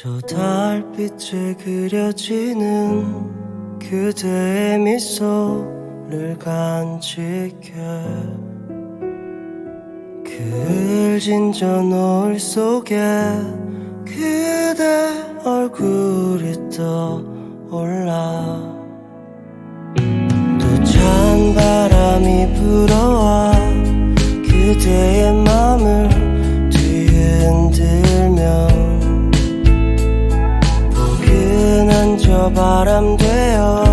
저 달빛에 그려지는 그대의 미소를 간직해 그을 진저 노을 속에 그대 얼굴이 떠올라 바람 되어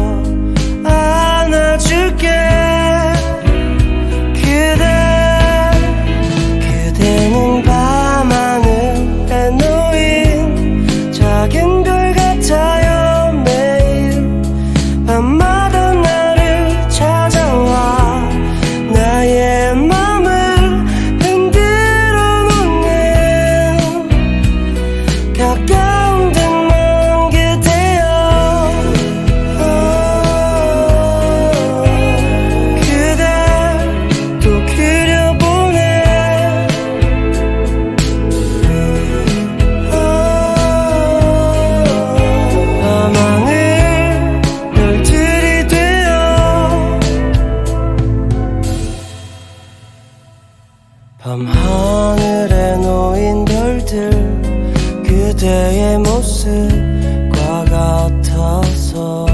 밤하늘에 놓인 별들 그대의 모습과 같아서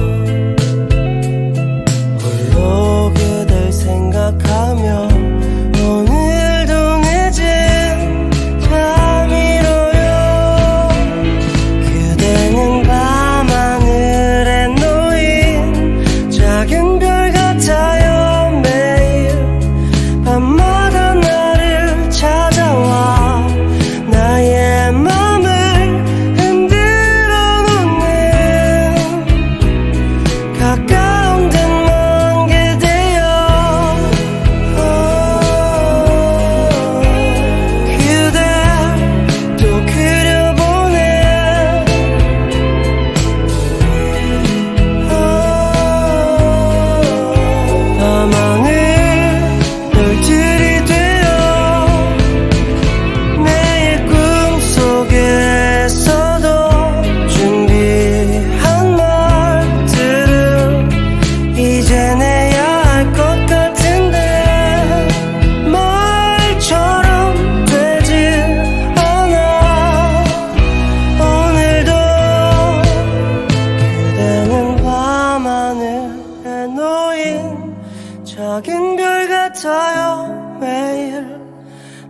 작은 별 같아요 매일.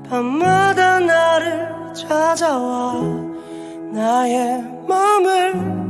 밤마다 나를 찾아와 나의 마음을